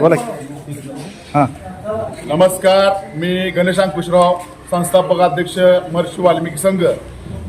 बोला. हां. नमस्कार मी गणेश अंकुशराव संस्थापक अध्यक्ष महर्षी वाल्मिकी संघ.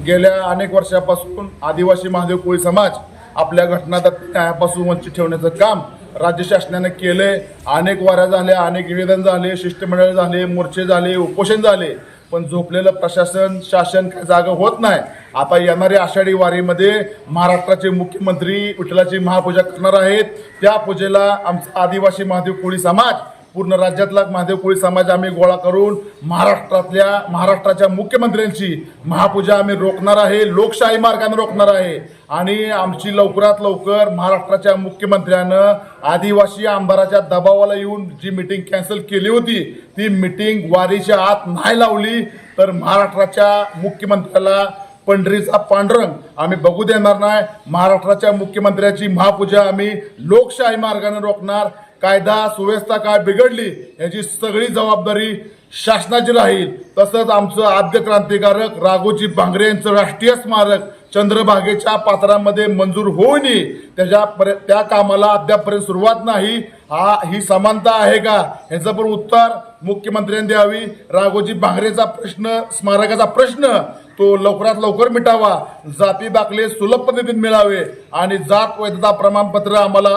गेल्या अनेक वर्षापासून आदिवासी महादेव कोळी समाज आपल्या घटनात्मक न्यायापासून वंचित ठेवण्याचं काम राज्य शासनाने केलंय. अनेक वाऱ्या झाल्या अनेक निवेदन झाले शिष्टमंडळ झाले मोर्चे झाले उपोषण झाले. पण झोपलेलं प्रशासन शासन काय जागा होत नाही. आता येणाऱ्या आषाढी वारीमध्ये महाराष्ट्राचे मुख्यमंत्री विठ्ठलाची महापूजा करणार आहेत. त्या पूजेला आमचा आदिवासी महादेव कोळी समाज पूर्ण राज्यातला महादेव कोळी समाज आम्ही गोळा करून महाराष्ट्रातल्या महाराष्ट्राच्या मुख्यमंत्र्यांची महापूजा आम्ही रोखणार आहे लोकशाही मार्गाने रोखणार आहे. आणि आमची लवकरात लवकर महाराष्ट्राच्या मुख्यमंत्र्यानं आदिवासी आमदाराच्या दबावाला येऊन जी मिटिंग कॅन्सल केली होती ती मिटिंग वारीच्या आत नाही लावली तर महाराष्ट्राच्या मुख्यमंत्र्याला पंढरीचा पांडुरंग आम्ही बघू देणार नाही. महाराष्ट्राच्या मुख्यमंत्र्याची महापूजा आम्ही लोकशाही मार्गाने रोखणार. कायदा सुव्यवस्था काय बिघडली याची सगळी जबाबदारी शासनाची राहील. तसंच आमचं आद्य क्रांतिकारक राघोजी भांगरे यांचं राष्ट्रीय स्मारक चंद्रभागेच्या पात्रामध्ये मंजूर होऊ नये त्याच्या पर्य- त्या कामाला अद्यापपर्यंत सुरुवात नाही. हा ही समानता आहे का? ह्याचं पण उत्तर मुख्यमंत्र्यांनी द्यावी. राघोजी भांगरेचा प्रश्न स्मारकाचा प्रश्न तो लवकरात लवकर मिटावा. जाती दाखले सुलभ पद्धतीने मिळावे. आणि जात वैधता प्रमाणपत्र आम्हाला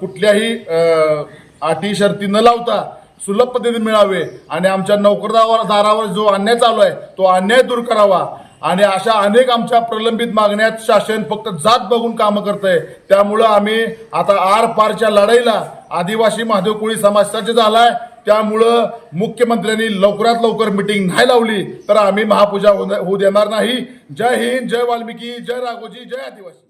कुठल्याही अटी शर्ती न लावता सुलभ पद्धतीने मिळावे. आणि आमच्या नोकरदारावर दारावर जो अन्याय चालू आहे तो अन्याय दूर करावा. आणि अशा अनेक आमच्या प्रलंबित मागण्यात शासन फक्त जात बघून कामं करतंय. त्यामुळं आम्ही आता आर पारच्या लढाईला आदिवासी महादेव कोळी समाज सज्ज झालाय त्यामुळं मुख्यमंत्र्यांनी लवकरात लवकर मिटिंग नाही लावली तर आम्ही महापूजा होऊ होऊ देणार नाही. जय हिंद जय वाल्मिकी जय राघोजी जय आदिवासी.